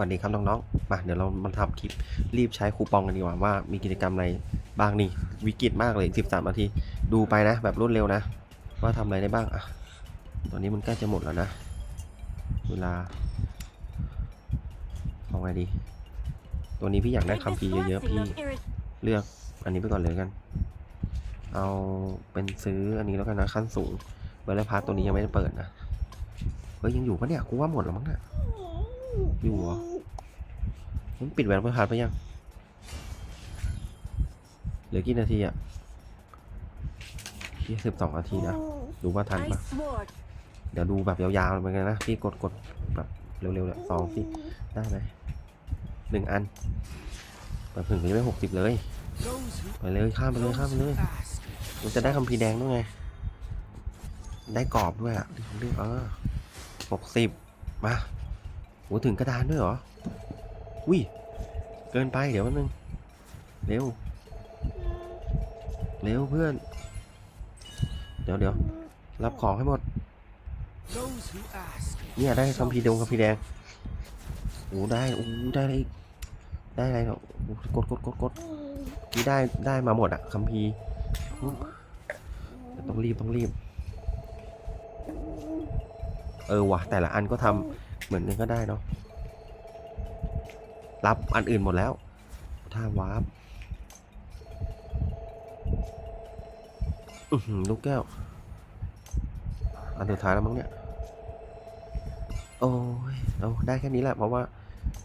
สวัสดีครับน้องๆ มาเดี๋ยวเรามาทำคลิปรีบใช้คูปองกันดีกว่าว่ามีกิจกรรมอะไรบ้างนี่วิกฤตมากเลยสิบสามนาทีดูไปนะ แบบรวดเร็วนะ ว่าทำอะไรได้บ้างอะตอนนี้มันใกล้จะหมดแล้วนะ เวลาเอาไงดี ตัวนี้พี่อยากได้คัมภีเยอะๆพี่เลือกอันนี้ไปก่อนเลยกัน เอาเป็นซื้ออันนี้แล้วกันนะขั้นสูงเบอร์เลพาร์ตตัวนี้ยังไม่ได้เปิดนะเฮ้ยยังอยู่ปะเนี่ยกูว่าหมดแล้วมั้งเนี่ย อยู่เหรอมันปิดแหวนเพื่อพาร์ทไปยัง เหลือกี่นาทีอะยี่สิบสองนาทีนะ ดูว่าทันปะเดี๋ยวดูแบบยาวๆเหมือนกันนะ พี่กดกดแบบเร็วๆเลยสองสิได้ไหมหนึ่งอันแบบถึงจะไม่หกสิบเลย ไปเลยข้ามไปเลยข้ามไปเลยมันจะได้คัมภีแดงด้วยไง ได้กรอบด้วยอะเรื่องเออหกสิบมา โหถึงกระดานด้วยเหรออุ้ยเกินไปเดี๋ยวแป๊บนึงเร็วเร็วเพื่อน เดี๋ยวเดี๋ยวรับของให้หมด เนี่ยได้คัมภีดงคัมภีแดงโอ้ได้โอ้ได้อะไรอีกได้อะไรเนาะกดกดกดกดนี่ได้ได้มาหมดอะคัมภีต้องรีบต้องรีบ เออว่ะแต่ละอันก็ทำ เหมือนกันก็ได้เนาะรับอันอื่นหมดแล้วถ้าวาร์ปลูกแก้ว อันสุดท้ายแล้วมั้งเนี่ย โอ้ยเอาได้แค่นี้แหละ เพราะว่า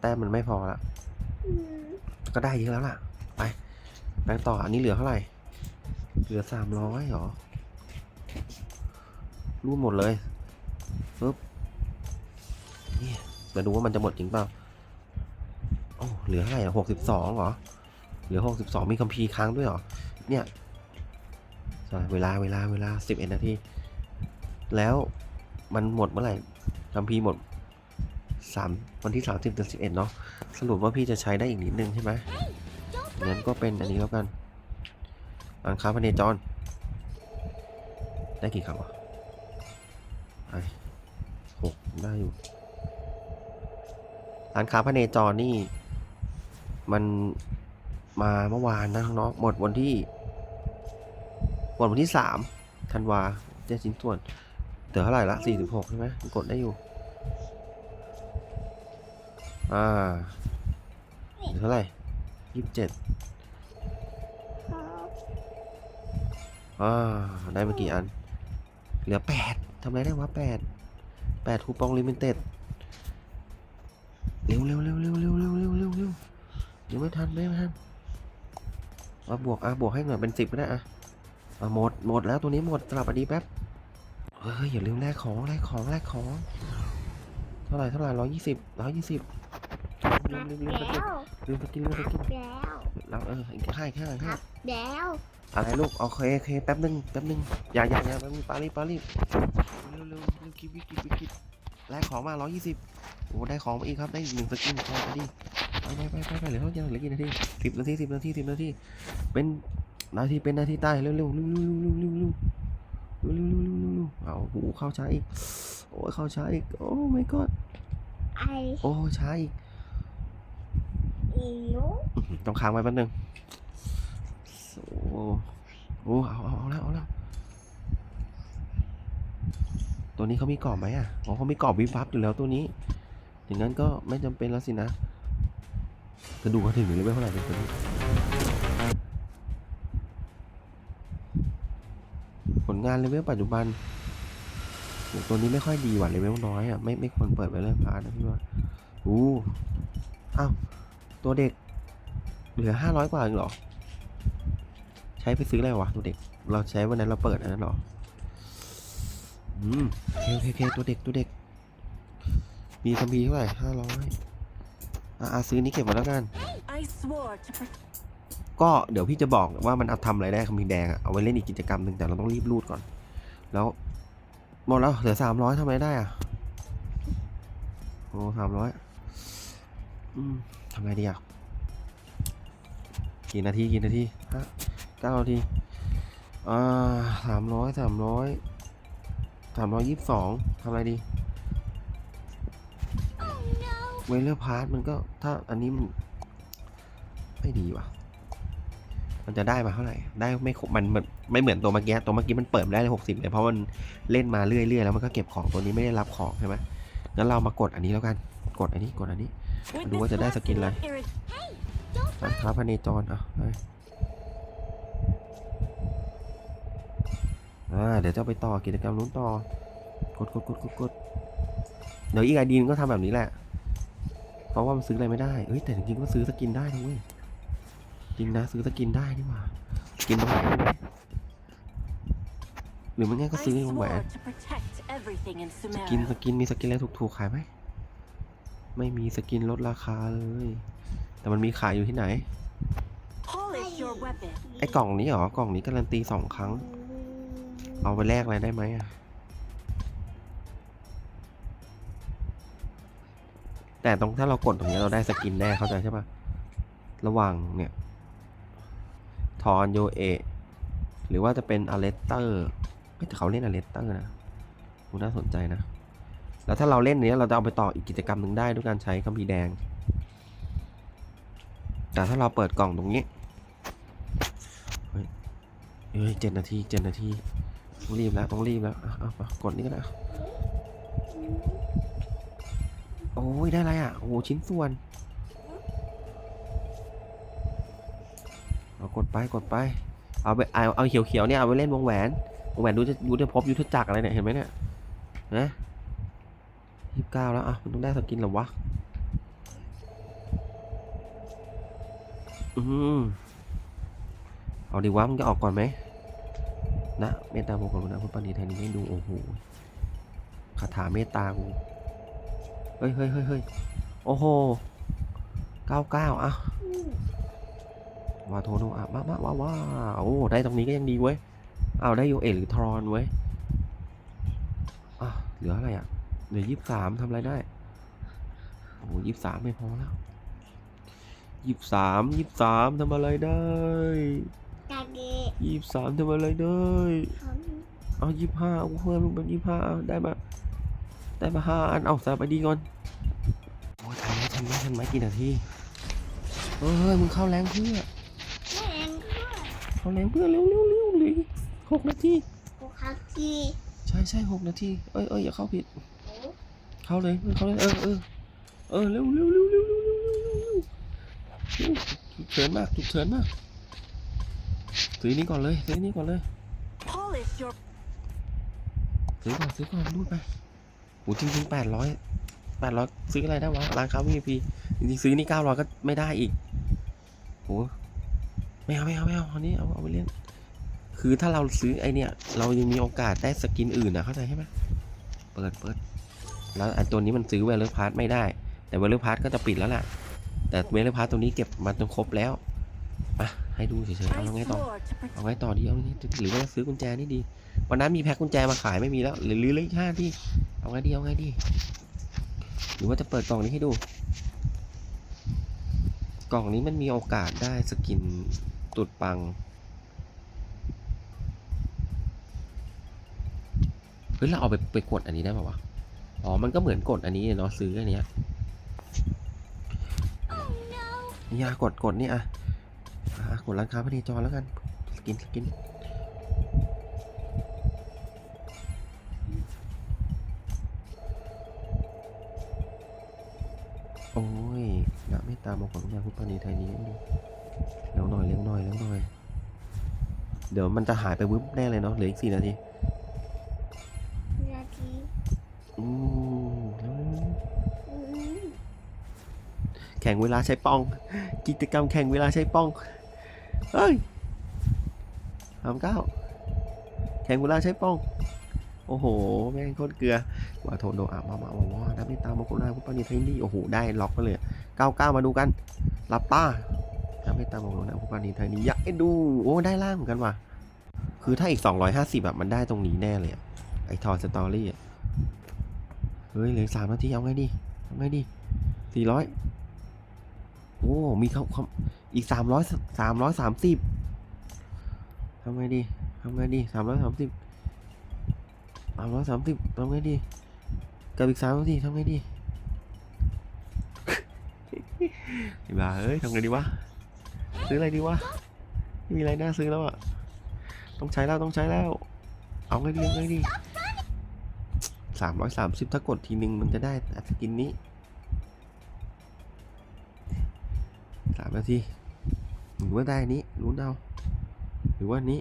แต้มมันไม่พอละก็ได้เยอะแล้วล่ะ ไปไปต่อ อันนี้เหลือเท่าไหร่ เหลือสามร้อยหรอรูดหมดเลยปึ๊บ มาดูว่ามันจะหมดจริงเปล่าโอ้เหลือเท่าไหร่หกสิบสองเหรอ เหลือหกสิบสองมีคัมภีร์ค้างด้วยเหรอ เนี่ยเวลาเวลาเวลาสิบเอ็ดนาที แล้วมันหมดเมื่อไหร่คัมภีร์หมดสามวันที่สามสิบเดือนสิบเอ็ดเนาะ สรุปว่าพี่จะใช้ได้อีกนิดนึงใช่ไหมงั้นก็เป็นอันนี้แล้วกันร้านค้าพเนจร ได้กี่คำวะไปหกได้อยู่ ร้านค้าพเนจรนี่ มันมาเมื่อวานนะน้องหมดวันที่หมดวันที่สามธันวาเจ็ดชิ้นส่วนเหลือเท่าไหร่ละสี่สิบหกใช่ไหมกดได้อยู่ อ่าเหลือเท่าไหร่ยี่สิบเจ็ดอ่าได้มากี่อัน เหลือแปดทำไรได้วะแปดแปดคูปองลิมิเต็ด เร็วเร็วเร็วเร็วเร็วเร็วเร็วเร็วเร็วเดี๋ยวไม่ทันไม่ทันเอาบวกอะบวกให้หน่อยเป็นสิบก็ได้อะอะหมดหมดแล้วตัวนี้หมดสลับอันนี้แป๊บเฮ้ยอย่าลืมแลกของแลกของแลกของเท่าไหร่เท่าไหร่ร้อยยี่สิบร้อยยี่สิบลืมลืมลืมลืมแล้วลืมไปกินลืมไปกินแล้วเอออีกแค่แค่แค่แล้วอะไรลูกโอเคโอเคแป๊บนึงแป๊บนึงอย่าอย่าอย่าแป๊บนึงปารีปารีเร็วเร็วเร็วกินวิกินวิกินแลกของมาร้อยยี่สิบ อ้ได้ของมาอีกครับ ได้อีกหนึ่งสกินพอดีไปไปไปไปเหลือเท่าไหร่เหลือกี่นาทีสิบนาทีสิบนาทีสิบนาที เป็นนาทีเป็นนาทีตายเร็วเร็วเร็วเร็วเร็วเร็วเร็วเร็วเร็วเร็วเร็วเร็วเร็วเอาหูเข้าช้าอีก โอ้ยเข้าช้าอีก โอ้ my god ไอโอ้ช้าอีกต้องค้างไว้แป๊บนึงโอ้โอ้เอาเอาเอาแล้วเอาแล้วตัวนี้เขามีกรอบไหมอะอ๋อเขามีกรอบวิบวับอยู่แล้วตัวนี้ อย่างนั้นก็ไม่จำเป็นแล้วสินะจะดูเขาถึงหรือไม่เท่าไหร่เป็นตัวนี้ผลงานเลเวลปัจจุบันโหตัวนี้ไม่ค่อยดีว่ะเลเวลน้อยอะไม่ไม่ควรเปิดไปเริ่มพาร์ทนะพี่ว่าอู้อ้าวตัวเด็ก เหลือห้าร้อยกว่าเองเหรอ ใช้ไปซื้ออะไรวะตัวเด็ก เราใช้วันนั้นเราเปิดอันนั้นเหรอ อืมโอเคโอเคโอเคตัวเด็กตัวเด็ก มีคัมภีร์เท่าไหร่ห้าร้อยอ่าซื้อนี้เก็บไว้แล้วกัน Ice Sword to protect ก็เดี๋ยวพี่จะบอกว่ามันเอาทำอะไรได้คัมภีร์แดงอะเอาไว้เล่นอีกกิจกรรมหนึ่งแต่เราต้องรีบรูดก่อน แล้วหมดแล้วเหลือสามร้อยทำอะไรได้อะโอ้สามร้อยอืมทำไงดีอะกี่นาทีกี่นาทีฮะเก้านาทีอ่าสามร้อยสามร้อยสามร้อยยี่สิบสองทำอะไรดี เวเลอร์พาร์ทมันก็ถ้าอันนี้มันไม่ดีว่ะ มันจะได้มาเท่าไหร่ ได้ไม่ครบมันมันไม่เหมือนตัวเมื่อกี้ ตัวเมื่อกี้มันเปิดได้เลยหกสิบเลยเพราะมันเล่นมาเรื่อยๆแล้วมันก็เก็บของตัวนี้ไม่ได้รับของใช่ไหมงั้นเรามากดอันนี้แล้วกัน กดอันนี้ กดอันนี้ With Đùa this cho đá lesson skin of lại. irrit- ร้านค้าพาเนจรอะอ่า เดี๋ยวจะไปต่อกิจกรรมนู้นต่อ กดกดกดกดกดเดี๋ยวอีกไอดีนก็ทำแบบนี้แหละ ราะว่ามันซื้ออะไรไม่ได้เอ้ยแต่จริงๆก็ซื้อสกินได้นะเว้ยจริงนะซื้อสกินได้นี่หว่าสกินตรงไหนได้ไหมหรือมันง่ายก็ I ซื้อในวงแหวน swore to protect everything in สกิน Sumeru. สกินมีสกินอะไรถูกๆขายไหมไม่มีสกินลดราคาเลย แต่มันมีขายอยู่ที่ไหน Polish your weapon. ไอ้กล่องนี้เหรอกล่องนี้การันตีสองครั้ง เอาไปแลกอะไรได้ไหมอะ แต่ตรงถ้าเรากดตรงนี้เราได้สกินแน่เข้าใจใช่ปะระหว่างเนี่ยทอนโยเอะหรือว่าจะเป็นอเลสเตอร์แต่เขาเล่นอเลสเตอร์นะน่าสนใจนะ แล้วถ้าเราเล่นเนี้ยเราจะเอาไปต่ออีกกิจกรรมหนึ่งได้ด้วยการใช้คัมภีร์แดง แต่ถ้าเราเปิดกล่องตรงนี้เฮ้ยเจ็ดนาทีเจ็ดนาทีต้องรีบแล้วต้องรีบแล้วอะอาไปกดนี่ก็ได้ โอ้ยได้อะไรอะโอ้โหชิ้นส่วน เอากดไปกดไป เอาไปเอาเอาเขียวเขียวเนี่ยเอาไปเล่นวงแหวนวงแหวนดูจะดูจะพบยุทธจักรอะไรเนี่ยเห็นไหมเนี่ยนะยี่สิบเก้าแล้วอะมันต้องได้สกินหรอวะอืมเอาดีวะมึงจะออกก่อนไหมนะเมตตาโมกรุณาพุทธปณิธานี้ให้ดูโอ้โหคาถาเมตตากู เฮ้ยเฮ้ยเฮ้ยเฮ้ยโอ้โหเก้าเก้าอะวาโทโนอะมามาว้าว้าโอ้ได้ตรงนี้ก็ยังดีเว้ยเอาได้โยเอหรือทรอนเว้ยอะเหลืออะไรอะเหลือยี่สิบสามทำอะไรได้โอ้ยี่สิบสามไม่พอแล้วยี่สิบสามยี่สิบสามทำอะไรได้กาเกะยี่สิบสามทำอะไรได้เขาเอายี่สิบห้าเอาเพิ่มเป็นยี่สิบห้าเอาได้มา ได้มาห้าอันออกสามอัดีก่อนโอ้ยทำไมทันไหมทันไหมกี่นาทีเฮ้ยมึงเข้าแรงเพื่อเข้าแรงเพื่อเร็วเร็วเร็วเลยหกนาทีหกนาทีใช่ใช่หกนาทีเอ้ยเอ้ยอย่าเข้าผิด เข้าเลยเข้าเลยเออเออเร็วเร็วเร็วเร็วเร็วเร็วเฉุกเฉินมากฉุกเฉินมากซื้อนี้ก่อนเลยซื้อนี้ก่อนเลยซื้อก่อนซื้อก่อนดูไป โหจริงๆแปดร้อยแปดร้อยซื้ออะไรได้วะร้านค้าวีพีจริงๆซื้อนี่เก้าร้อยก็ไม่ได้อีกโหไม่เอาไม่เอาไม่เอาอานี้เอาเอาไปเล่น คือถ้าเราซื้อไอเนี่ย เรายังมีโอกาสได้สกินอื่นนะเข้าใจใช่ไหมเปิดเปิดแล้วไอตัวนี้มันซื้อเวลเลอร์พาร์ทไม่ได้ แต่เวลเลอร์พาร์ทก็จะปิดแล้วแหละแต่เวลเลอร์พาร์ทตัวนี้เก็บมาจนครบแล้ว ให้ดูเฉยๆเอา I แล้วไงต่อ swore to protect เอาไว้ต่อดีเอาไงหรือว่าจะซื้อกุญแจนี่ดี วันนั้นมีแพ็คกุญแจมาขายไม่มีแล้ว หรือหรือเหลืออีกห้าที่เอาไงดีเอาไงดี หรือว่าจะเปิดกล่องนี้ให้ดู กล่องนี้มันมีโอกาสได้สกินตุดปังเฮ้ยเราเอาไปไปกดอันนี้ได้ป่าวะ อ๋อ มันก็เหมือนกดอันนี้เนาะซื้ออันเนี้ยนี่อะกดกดนี่อะอะ กดร้านค้าพเนจรแล้วกัน สกิน สกินโอ้ยนะไม่ตามมาของทุกอย่างพุทธปณีไทยนี้ดูเร็วหน่อยเร็วหน่อยเร็วหน่อย เดี๋ยวมันจะหายไปวึบแน่เลยเนาะ เหลืออีกสี่นาที นาที อืมเร็วอืมแข่งเวลาใช้ป้อง กิจกรรมแข่งเวลาใช้ป้อง เฮ้ยสามเก้าแข่งเวลาใช้ป้อง โอ้โห แม่งโคตรเกลือว่าโทนโดอามามามาว่านับไม่ตามมาคนหน้าพุทธปณีไทยนี่โอ้โห ได้ล็อกไปเลยเก้าเก้ามาดูกันหลับตานับไม่ตามมาคนหน้าพุทธปณีไทยนี่อยากให้ดู โอ้ ได้ล่างเหมือนกันว่ะ คือถ้าอีก 250แบบมันได้ตรงนี้แน่เลยอะไอทอนสตอรี่อะเฮ้ยเหลือสามนาทีเอาไงดีเอาไงดีสี่ร้อย โอ้ มีเขาอีกสามร้อยสามร้อยสามสิบทำไงดีทำไงดีสามร้อยสามสิบสามร้อยสามสิบทำไงดีกับอีกสามนาทีทำไงดีไอ้บ้าเอ้ยทำไงดีวะ ซื้ออะไรดีวะ ไม่มีอะไรน่าซื้อแล้วอะต้องใช้แล้วต้องใช้แล้ว เอาไงดีเอาไงดีสามร้อยสามสิบถ้ากดทีนึงมันจะได้สกินนี้ สามนาทีหรือว่าได้อันนี้รู้นเอาหรือว่าอันนี้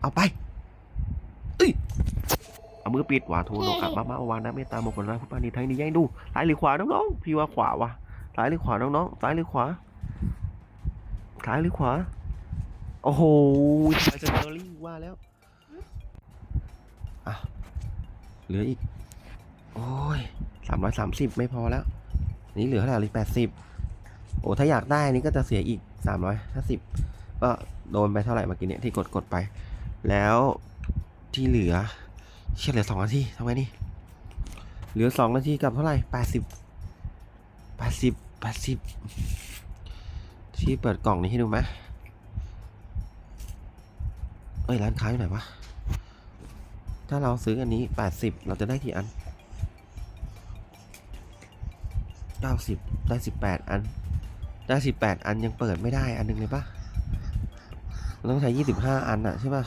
เอาไปเอ้ยเอามือปิดหวาโทโนกะมามาเอาวานนะเมตตาโมกขลาพุทธานิไทยนี่ยัยดูซ้ายหรือขวาน้องๆพี่ว่าขวาวะซ้ายหรือขวาน้องๆซ้ายหรือขวาซ้ายหรือขวาโอ้โหชายสเตอรี่ว่าแล้วอะเหลืออีก โอ้ยสามร้อยสามสิบไม่พอแล้ว นี่เหลือเท่าไหร่เหลือแปดสิบ โอ้ถ้าอยากได้นนี้ก็จะเสียอีกสามร้อยห้าสิบก็โดนไปเท่าไหร่เมื่อกี้เนี่ยที่กดกดไป แล้วที่เหลือเชื่อเหลือสองนาทีทำไงนี่เหลือสองนาทีกับเท่าไหร่แปดสิบแปดสิบแปดสิบที่เปิดกล่องนี้ให้ดูไหมเอ้ยร้านค้าอยู่ไหนวะถ้าเราซื้ออันนี้80เราจะได้กี่อัน90ได้18อัน ได้18อันยังเปิดไม่ได้อันหนึงเลยปะมันต้องใช้25อันอะใช่ปะ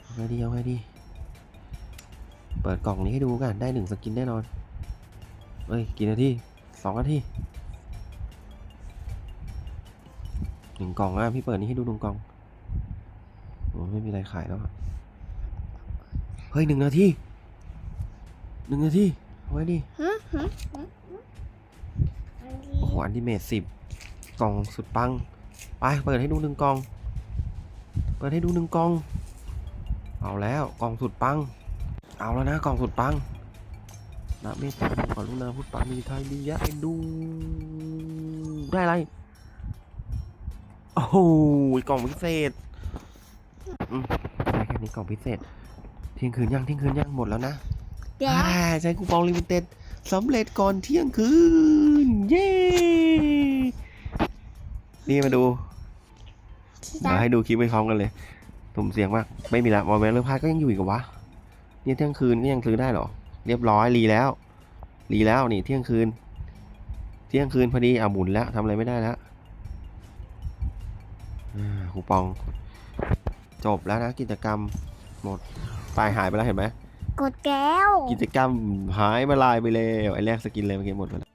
เอาไงดีเอาไงดี เปิดกล่องนี้ให้ดูกันได้หนึ่งสกินแน่นอนเอ้ย กี่นาทีสองนาทีหนึ่งกล่องอะพี่เปิดนี้ให้ดูหนึ่งกล่องโอ้ไม่มีอะไรขายแล้วอะเฮ้ยหนึ่งนาทีหนึ่งนาทีเอาไว้ดิ อันนี้โอ้โหอันติเมทสิบกล่องสุดปัง ไป เปิดให้ดูหนึ่งกล่อง เปิดให้ดูหนึ่งกล่อง เอาแล้วกล่องสุดปัง เอาแล้วนะกล่องสุดปังนะเมตตาขอรุณาพุทธปามีไทยดียะเอ็นดู ได้อะไร โอ้โหกล่องพิเศษอืมได้แค่นี้กล่องพิเศษเที่ยงคืนยังเที่ยงคืนยังหมดแล้วนะเดี๋ยวอ่าใช้คูปองลิมิเต็ด สำเร็จก่อนเที่ยงคืน เย้ นี่มาดูเดี๋ยวให้ดูคลิปไปพร้อมกันเลยสุ่มเสียงมาก ไม่มีละวอลเวลเลอร์พาร์ก็ยังอยู่อีกเหรอวะเนี่ยเที่ยงคืนก็ยังซื้อได้เหรอ เรียบร้อยรีแล้ว รีแล้วนี่เที่ยงคืน เที่ยงคืนพอดีเอาหมุนแล้วทำอะไรไม่ได้แล้วอ่าคูปอง จบแล้วนะกิจกรรมหมดปลายหายไปแล้วเห็นไหม กดแก้ว กิจกรรมหายมาลายไปแล้วไอ้แรกสกินเลยเมื่อกี้หมดไปแล้ว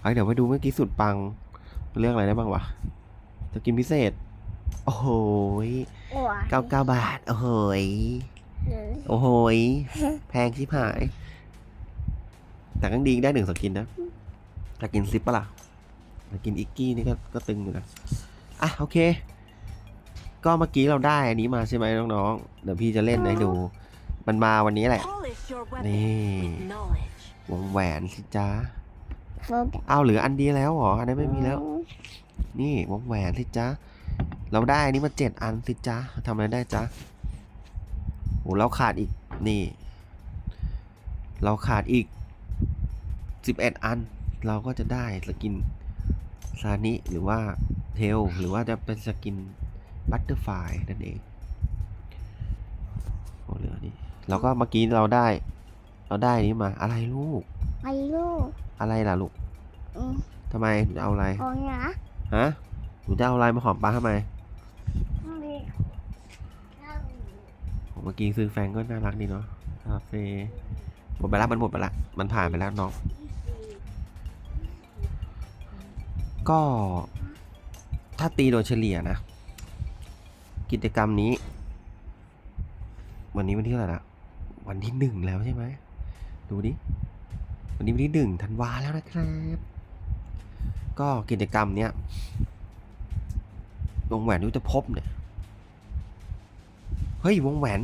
ไอ้ยเดี๋ยวไปดูเมื่อกี้สุดปังเรื่องอะไรได้บ้างวะสกินพิเศษ โอ้โหยโอ้ยเก้าเก้าบาท โอ้โหยโอ้โหยแพงชิบหาย แต่ก็ดีได้หนึ่งสกินนะสกินซิปปะล่ะสกินอิกกี้นี่ก็ก็ตึงอยู่นะอะโอเค ก็เมื่อกี้เราได้อันนี้มาใช่ไหมน้องๆ เดี๋ยวพี่จะเล่นให้ดู มันมาวันนี้แหละ Polish your weapon นี่ with knowledge. วงแหวนสิจ้าโฟกัสเอาเหลืออันเดียวแล้วเหรอ อันนี้นไม่มีแล้ว นี่วงแหวนสิจ้าเราได้อันนี้มาเจ็ดอันสิจ้าทำอะไรได้จ้าโอ้เราขาดอีก นี่ เราขาดอีกสิบเอ็ดอัน เราก็จะได้สกินซานิหรือว่าเทลหรือว่าจะเป็นสกิน บัตเตอร์ไฟนั่นเองโอ้เหลือนี่เราก็เมื่อกี้เราได้ เราได้อันนี้มาอะไรลูกไปลูกอะไรล่ะลูกอืมทำไมหนูเอาอะไรโอ้ยนะฮะหนูจะเอาอะไรมาหอมป้าทำไมมีเมื่อกี้ซื้อแฟนก็น่ารักดีเนาะคาเฟ่หมดไปละมันหมดไปละมันผ่านไปแล้วน้องก็ถ้าตีโดยเฉลี่ยนะ กิจกรรมนี้ วันนี้วันที่เท่าไหร่ละวันที่หนึ่งแล้วใช่ไหมดูดิวันนี้วันที่หนึ่งธันวาแล้วนะครับ ก็กิจกรรมเนี้ยวงแหวนยุทธภพเนี่ยเฮ้ยวงแหวน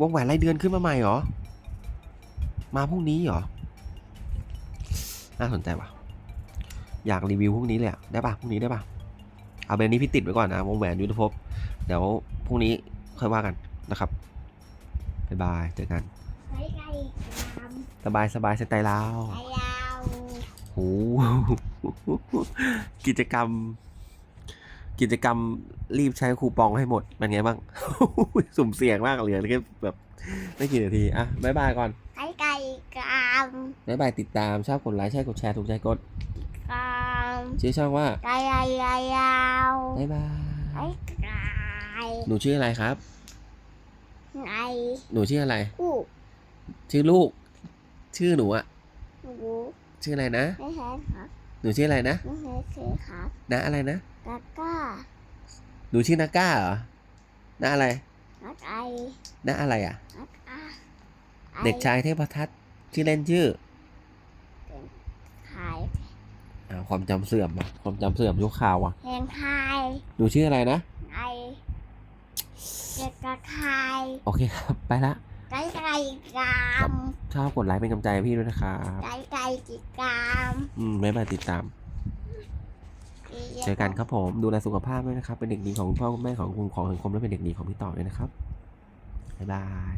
วงแหวนรายเดือนขึ้นมาใหม่เหรอ มาพรุ่งนี้เหรอ น่าสนใจว่ะ อยากรีวิวพรุ่งนี้เลยอะได้ปะพรุ่งนี้ได้ปะเอาเป็นนี้พี่ติดไว้ก่อนนะวงแหวนยุทธภพ เดี๋ยวพรุ่งนี้ค่อยว่ากันนะครับบ๊ายบายเจอกันไปไกลตามสบายสบายสไตล์ลาวไปยาวโอ้โหกิจกรรม กิจกรรมรีบใช้คูปองให้หมดเป็นไงบ้าง สุ่มเสี่ยงมากเหลือแค่แบบไม่กี่นาทีอะบ๊ายบายก่อนไปไกลตามบ๊ายบายติดตามชอบกดไลค์ใช่กดแชร์ถูกใจกดกามชื่อช่องว่าไก่ยาวยาวยาวบ๊ายบาไอ้ยไก่ หนูชื่ออะไรครับไงหนูชื่ออะไรกูชื่อลูก ชื่อหนูอะหนูชื่ออะไรนะ ไม่ใช่ครับหนูชื่ออะไรนะไม่ใช่คือครับนะอะไรนะกาก้าหนูชื่อนาก้าเหรอนาอะไรนักไอนาอะไรอะนักอาไอเด็กชายเทพทัศน์ชื่อเล่นชื่อขายอ้าวความจำเสื่อมอะความจำเสื่อมยุคข่าวอะเพลงไทยหนูชื่ออะไรนะไอ เด็กกระไทยโอเคครับ ไปละไก่ไก่กามชอบกดไลค์เป็นกำลังใจให้พี่ด้วยนะครับไก่ไก่กิกามอืมบ๊ายบายติดตาม เจอกันครับผมดูแลสุขภาพด้วยนะครับ เป็นเด็กดีของคุณพ่อคุณแม่ของคุณของสังคมและเป็นเด็กดีของพี่ต่อด้วยนะครับบ๊ายบาย